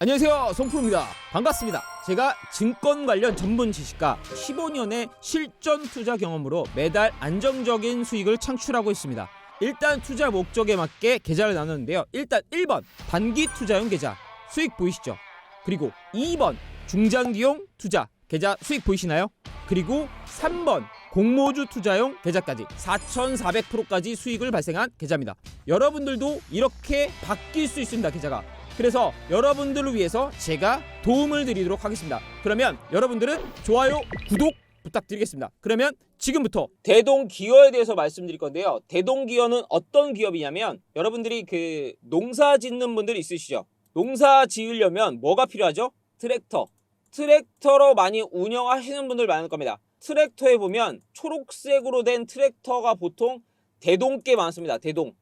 안녕하세요 송프로입니다. 반갑습니다. 제가 증권 관련 전문 지식과 15년의 실전 투자 경험으로 매달 안정적인 수익을 창출하고 있습니다. 일단 투자 목적에 맞게 계좌를 나눴는데요. 일단 1번 단기 투자용 계좌 수익 보이시죠? 그리고 2번 중장기용 투자 계좌 수익 보이시나요? 그리고 3번 공모주 투자용 계좌까지 4,400%까지 수익을 발생한 계좌입니다. 여러분들도 이렇게 바뀔 수 있습니다 계좌가 그래서 여러분들을 위해서 제가 도움을 드리도록 하겠습니다. 그러면 여러분들은 좋아요, 구독 부탁드리겠습니다. 그러면 지금부터 대동 기어에 대해서 말씀드릴 건데요. 대동 기어는 어떤 기업이냐면 여러분들이 그 농사 짓는 분들 있으시죠? 농사 지으려면 뭐가 필요하죠? 트랙터. 트랙터로 많이 운영하시는 분들 많을 겁니다. 트랙터에 보면 초록색으로 된 트랙터가 보통 대동께 많습니다. 대동.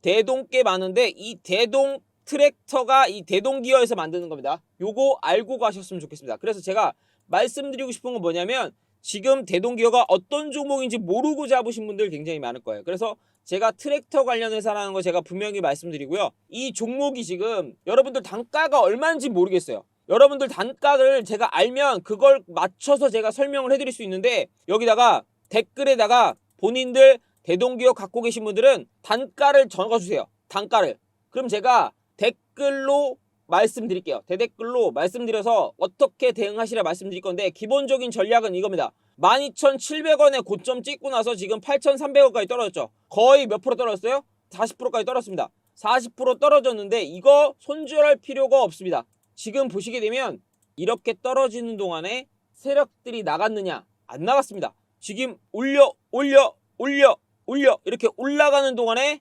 대동께 많은데 이 대동 트랙터가 이 대동기어에서 만드는 겁니다. 요거 알고 가셨으면 좋겠습니다. 그래서 제가 말씀드리고 싶은 건 뭐냐면 지금 대동기어가 어떤 종목인지 모르고 잡으신 분들 굉장히 많을 거예요. 그래서 제가 트랙터 관련 회사라는 거 제가 분명히 말씀드리고요. 이 종목이 지금 여러분들 단가가 얼마인지 모르겠어요. 여러분들 단가를 제가 알면 그걸 맞춰서 제가 설명을 해드릴 수 있는데 여기다가 댓글에다가 본인들 대동기업 갖고 계신 분들은 단가를 적어주세요. 단가를. 그럼 제가 댓글로 말씀드릴게요. 대댓글로 말씀드려서 어떻게 대응하시라 말씀드릴 건데 기본적인 전략은 이겁니다. 12,700원에 고점 찍고 나서 지금 8,300원까지 떨어졌죠. 거의 몇 프로 떨어졌어요? 40%까지 떨어졌습니다. 40% 떨어졌는데 이거 손절할 필요가 없습니다. 지금 보시게 되면 이렇게 떨어지는 동안에 세력들이 나갔느냐? 안 나갔습니다. 지금 올려 올려 올려 올려 이렇게 올라가는 동안에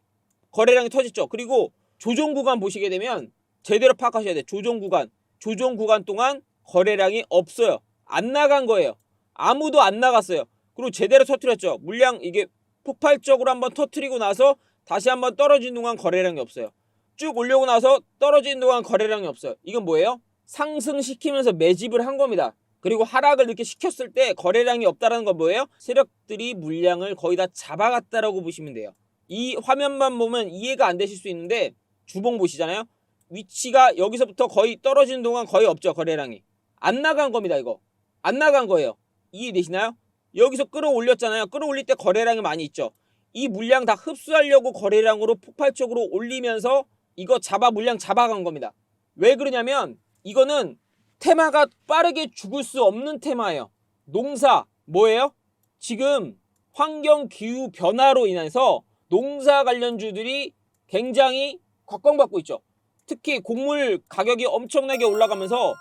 거래량이 터졌죠. 그리고 조정 구간 보시게 되면 제대로 파악하셔야 돼요. 조정 구간. 조정 구간 동안 거래량이 없어요. 안 나간 거예요. 아무도 안 나갔어요. 그리고 제대로 터트렸죠. 물량 이게 폭발적으로 한번 터트리고 나서 다시 한번 떨어진 동안 거래량이 없어요. 쭉 올려고 나서 떨어진 동안 거래량이 없어요. 이건 뭐예요? 상승시키면서 매집을 한 겁니다. 그리고 하락을 이렇게 시켰을 때 거래량이 없다라는 건 뭐예요? 세력들이 물량을 거의 다 잡아갔다라고 보시면 돼요. 이 화면만 보면 이해가 안 되실 수 있는데 주봉 보시잖아요. 위치가 여기서부터 거의 떨어지는 동안 거의 없죠 거래량이. 안 나간 겁니다 이거. 안 나간 거예요. 이해되시나요? 여기서 끌어올렸잖아요. 끌어올릴 때 거래량이 많이 있죠. 이 물량 다 흡수하려고 거래량으로 폭발적으로 올리면서 이거 잡아 물량 잡아간 겁니다. 왜 그러냐면 이거는 테마가 빠르게 죽을 수 없는 테마예요. 농사 뭐예요? 지금 환경 기후 변화로 인해서 농사 관련주들이 굉장히 곽광받고 있죠 특히 곡물 가격이 엄청나게 올라가면서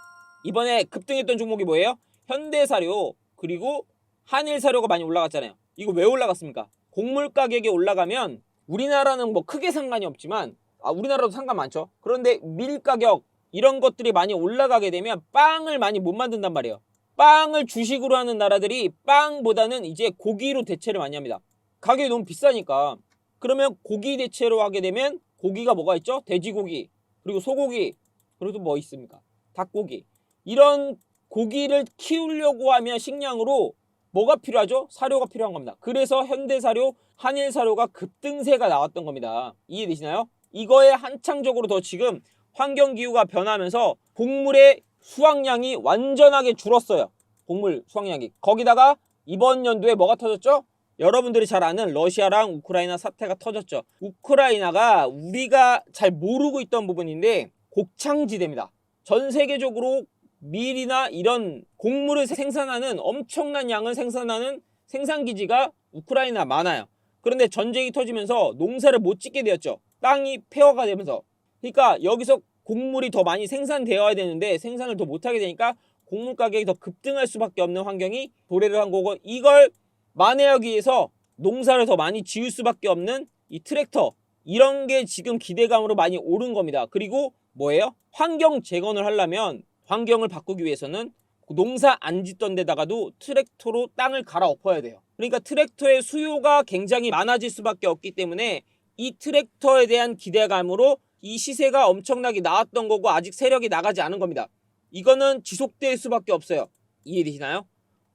이번에 급등했던 종목이 뭐예요? 현대사료 그리고 한일사료가 많이 올라갔잖아요. 이거 왜 올라갔습니까? 곡물 가격이 올라가면 우리나라는 뭐 크게 상관이 없지만 아 우리나라도 상관 많죠. 그런데 밀 가격 이런 것들이 많이 올라가게 되면 빵을 많이 못 만든단 말이에요. 빵을 주식으로 하는 나라들이 빵보다는 이제 고기로 대체를 많이 합니다. 가격이 너무 비싸니까. 그러면 고기 대체로 하게 되면 고기가 뭐가 있죠? 돼지고기, 그리고 소고기 그리고 뭐 있습니까? 닭고기 이런 고기를 키우려고 하면 식량으로 뭐가 필요하죠? 사료가 필요한 겁니다. 그래서 현대사료, 한일사료가 급등세가 나왔던 겁니다. 이해되시나요? 이거에 한창적으로 더 지금 환경기후가 변하면서 곡물의 수확량이 완전하게 줄었어요. 곡물 수확량이. 거기다가 이번 연도에 뭐가 터졌죠? 여러분들이 잘 아는 러시아랑 우크라이나 사태가 터졌죠. 우크라이나가 우리가 잘 모르고 있던 부분인데 곡창지대입니다. 전 세계적으로 밀이나 이런 곡물을 생산하는 엄청난 양을 생산하는 생산기지가 우크라이나 많아요. 그런데 전쟁이 터지면서 농사를 못 짓게 되었죠. 땅이 폐허가 되면서. 그러니까 여기서 곡물이 더 많이 생산되어야 되는데 생산을 더 못하게 되니까 곡물 가격이 더 급등할 수밖에 없는 환경이 도래를 한 거고 이걸 만회하기 위해서 농사를 더 많이 지을 수밖에 없는 이 트랙터 이런 게 지금 기대감으로 많이 오른 겁니다. 그리고 뭐예요? 환경 재건을 하려면 환경을 바꾸기 위해서는 농사 안 짓던 데다가도 트랙터로 땅을 갈아엎어야 돼요. 그러니까 트랙터의 수요가 굉장히 많아질 수밖에 없기 때문에 이 트랙터에 대한 기대감으로 이 시세가 엄청나게 나왔던 거고 아직 세력이 나가지 않은 겁니다. 이거는 지속될 수밖에 없어요. 이해되시나요?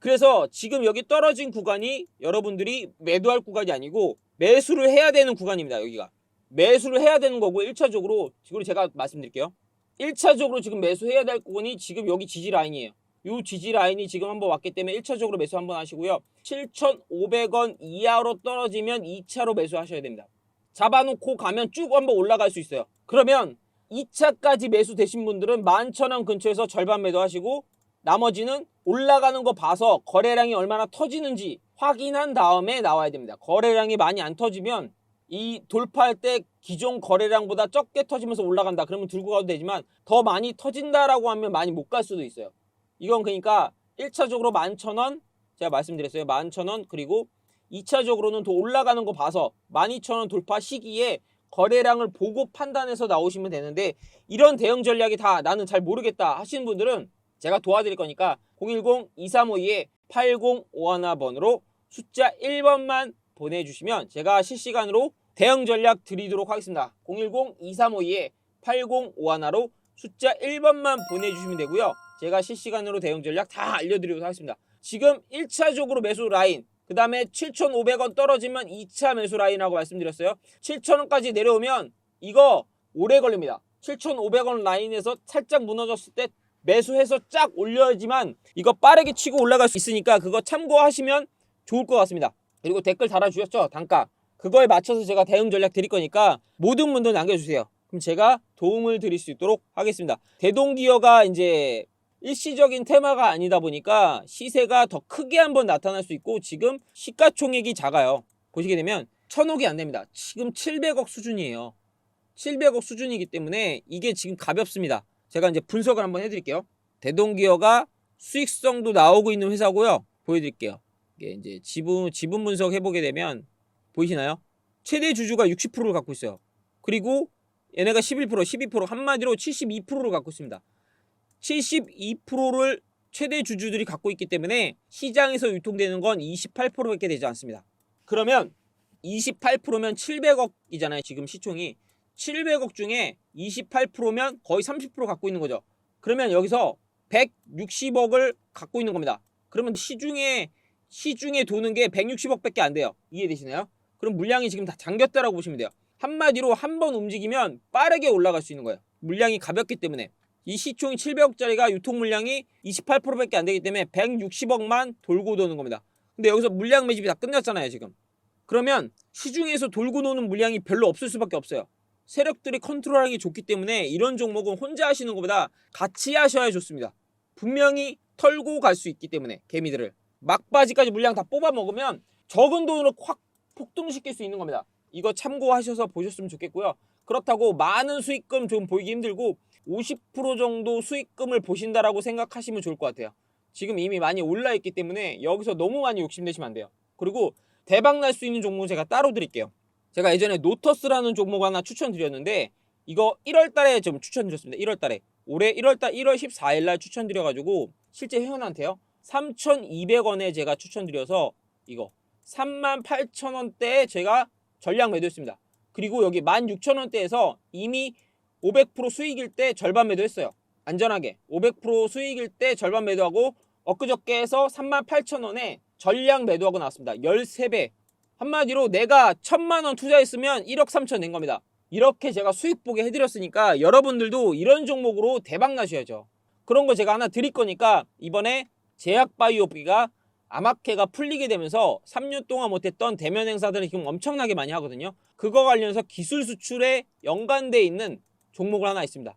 그래서 지금 여기 떨어진 구간이 여러분들이 매도할 구간이 아니고 매수를 해야 되는 구간입니다. 여기가 매수를 해야 되는 거고 1차적으로 지금 제가 말씀드릴게요. 1차적으로 지금 매수해야 될 부분이 지금 여기 지지 라인이에요. 이 지지 라인이 지금 한번 왔기 때문에 1차적으로 매수 한번 하시고요. 7,500원 이하로 떨어지면 2차로 매수하셔야 됩니다. 잡아놓고 가면 쭉 한번 올라갈 수 있어요. 그러면 2차까지 매수 되신 분들은 11,000원 근처에서 절반 매도하시고 나머지는 올라가는 거 봐서 거래량이 얼마나 터지는지 확인한 다음에 나와야 됩니다. 거래량이 많이 안 터지면 이 돌파할 때 기존 거래량보다 적게 터지면서 올라간다. 그러면 들고 가도 되지만 더 많이 터진다라고 하면 많이 못 갈 수도 있어요. 이건 그러니까 1차적으로 11,000원 제가 말씀드렸어요. 11,000원 그리고 2차적으로는 더 올라가는 거 봐서 12,000원 돌파 시기에 거래량을 보고 판단해서 나오시면 되는데 이런 대응 전략이 다 나는 잘 모르겠다 하시는 분들은 제가 도와드릴 거니까 010-2352-8051번으로 숫자 1번만 보내주시면 제가 실시간으로 대응 전략 드리도록 하겠습니다. 010-2352-8051로 숫자 1번만 보내주시면 되고요. 제가 실시간으로 대응 전략 다 알려드리도록 하겠습니다. 지금 1차적으로 매수 라인 그 다음에 7,500원 떨어지면 2차 매수 라인이라고 말씀드렸어요. 7,000원까지 내려오면 이거 오래 걸립니다. 7,500원 라인에서 살짝 무너졌을 때 매수해서 쫙 올려야지만 이거 빠르게 치고 올라갈 수 있으니까 그거 참고하시면 좋을 것 같습니다. 그리고 댓글 달아주셨죠? 단가. 그거에 맞춰서 제가 대응 전략 드릴 거니까 모든 분들 남겨주세요. 그럼 제가 도움을 드릴 수 있도록 하겠습니다. 대동기어가 이제 일시적인 테마가 아니다 보니까 시세가 더 크게 한번 나타날 수 있고 지금 시가총액이 작아요. 보시게 되면 천억이 안 됩니다. 지금 700억 수준이에요. 700억 수준이기 때문에 이게 지금 가볍습니다. 제가 이제 분석을 한번 해드릴게요. 대동기어가 수익성도 나오고 있는 회사고요. 보여드릴게요. 이게 이제 지분 지분 분석 해보게 되면 보이시나요? 최대 주주가 60%를 갖고 있어요. 그리고 얘네가 11%, 12% 한마디로 72%를 갖고 있습니다. 72%를 최대 주주들이 갖고 있기 때문에 시장에서 유통되는 건 28%밖에 되지 않습니다. 그러면 28%면 700억이잖아요. 지금 시총이 700억 중에 28%면 거의 30% 갖고 있는 거죠. 그러면 여기서 160억을 갖고 있는 겁니다. 그러면 시중에 시중에 도는 게 160억밖에 안 돼요. 이해되시나요? 그럼 물량이 지금 다 잠겼다라고 보시면 돼요. 한마디로 한 번 움직이면 빠르게 올라갈 수 있는 거예요. 물량이 가볍기 때문에 이 시총이 700억짜리가 유통 물량이 28%밖에 안 되기 때문에 160억만 돌고 도는 겁니다. 근데 여기서 물량 매집이 다 끝났잖아요, 지금. 그러면 시중에서 돌고 노는 물량이 별로 없을 수밖에 없어요. 세력들이 컨트롤하기 좋기 때문에 이런 종목은 혼자 하시는 것보다 같이 하셔야 좋습니다. 분명히 털고 갈 수 있기 때문에 개미들을 막바지까지 물량 다 뽑아 먹으면 적은 돈으로 확 폭등시킬 수 있는 겁니다. 이거 참고하셔서 보셨으면 좋겠고요. 그렇다고 많은 수익금 좀 보이기 힘들고 50% 정도 수익금을 보신다라고 생각하시면 좋을 것 같아요. 지금 이미 많이 올라 있기 때문에 여기서 너무 많이 욕심내시면 안 돼요. 그리고 대박 날 수 있는 종목 제가 따로 드릴게요. 제가 예전에 노터스라는 종목 하나 추천드렸는데 이거 1월 달에 좀 추천드렸습니다. 1월 달에. 올해 1월 달 1월 14일 날 추천드려 가지고 실제 회원한테요. 3,200원에 제가 추천드려서 이거 38,000원대에 제가 전량 매도했습니다. 그리고 여기 16,000원대에서 이미 500% 수익일 때 절반 매도했어요. 안전하게 500% 수익일 때 절반 매도하고 엊그저께 해서 38,000원에 전량 매도하고 나왔습니다. 13배. 한마디로 내가 1천만 원 투자했으면 1억 3천 낸 겁니다. 이렇게 제가 수익 보게 해드렸으니까 여러분들도 이런 종목으로 대박 나셔야죠. 그런 거 제가 하나 드릴 거니까 이번에 제약바이오비가 아마케가 풀리게 되면서 3년 동안 못했던 대면 행사들을 지금 엄청나게 많이 하거든요. 그거 관련해서 기술 수출에 연관돼 있는 종목을 하나 있습니다.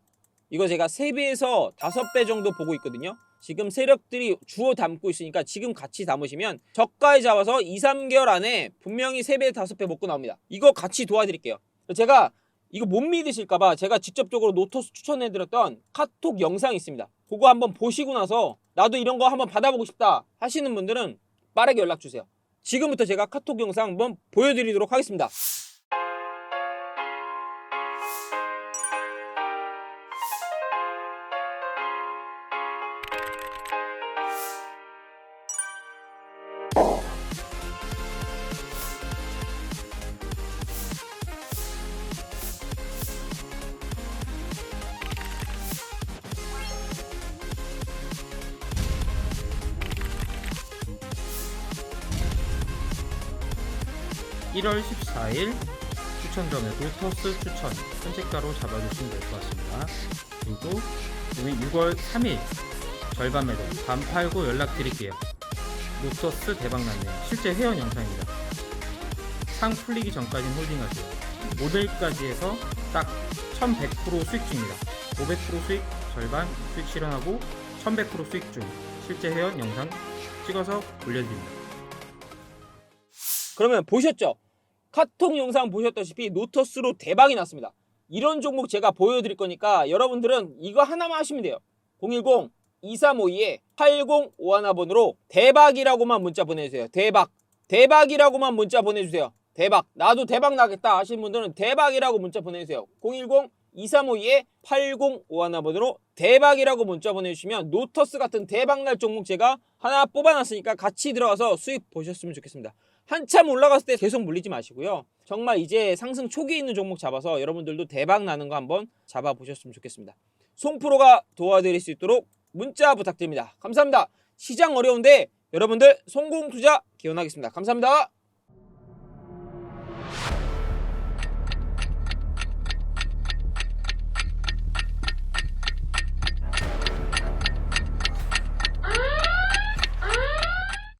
이거 제가 3배에서 5배 정도 보고 있거든요. 지금 세력들이 주워 담고 있으니까 지금 같이 담으시면 저가에 잡아서 2, 3개월 안에 분명히 3배, 5배 먹고 나옵니다. 이거 같이 도와드릴게요. 제가 이거 못 믿으실까봐 제가 직접적으로 노토스 추천해드렸던 카톡 영상이 있습니다. 그거 한번 보시고 나서 나도 이런 거 한번 받아보고 싶다 하시는 분들은 빠르게 연락 주세요. 지금부터 제가 카톡 영상 한번 보여드리도록 하겠습니다. 일월 14일 추천점에 노터스 추천 선택가로 잡아주시면 될 것 같습니다. 그리고 오늘 6월 3일 절반 매도 반 팔고 연락드릴게요. 노서스 대박 났네요. 실제 회원 영상입니다. 상 풀리기 전까지는 홀딩하세요. 오늘까지 해서 딱 1100% 수익 중입니다. 500% 수익 절반 수익 실현하고 1100% 수익 중 실제 회원 영상 찍어서 올려드립니다. 그러면 보셨죠? 카톡 영상 보셨다시피 노터스로 대박이 났습니다. 이런 종목 제가 보여드릴 거니까 여러분들은 이거 하나만 하시면 돼요. 010 2352에 8051번으로 대박이라고만 문자 보내주세요. 대박. 대박이라고만 문자 보내주세요. 대박. 나도 대박 나겠다 하시는 분들은 대박이라고 문자 보내주세요. 010 2352에 8051번으로 대박이라고 문자 보내주시면 노터스 같은 대박날 종목 제가 하나 뽑아놨으니까 같이 들어가서 수익 보셨으면 좋겠습니다. 한참 올라갔을 때 계속 물리지 마시고요. 정말 이제 상승 초기에 있는 종목 잡아서 여러분들도 대박 나는 거 한번 잡아 보셨으면 좋겠습니다. 송프로가 도와드릴 수 있도록 문자 부탁드립니다. 감사합니다. 시장 어려운데 여러분들 성공 투자 기원하겠습니다. 감사합니다.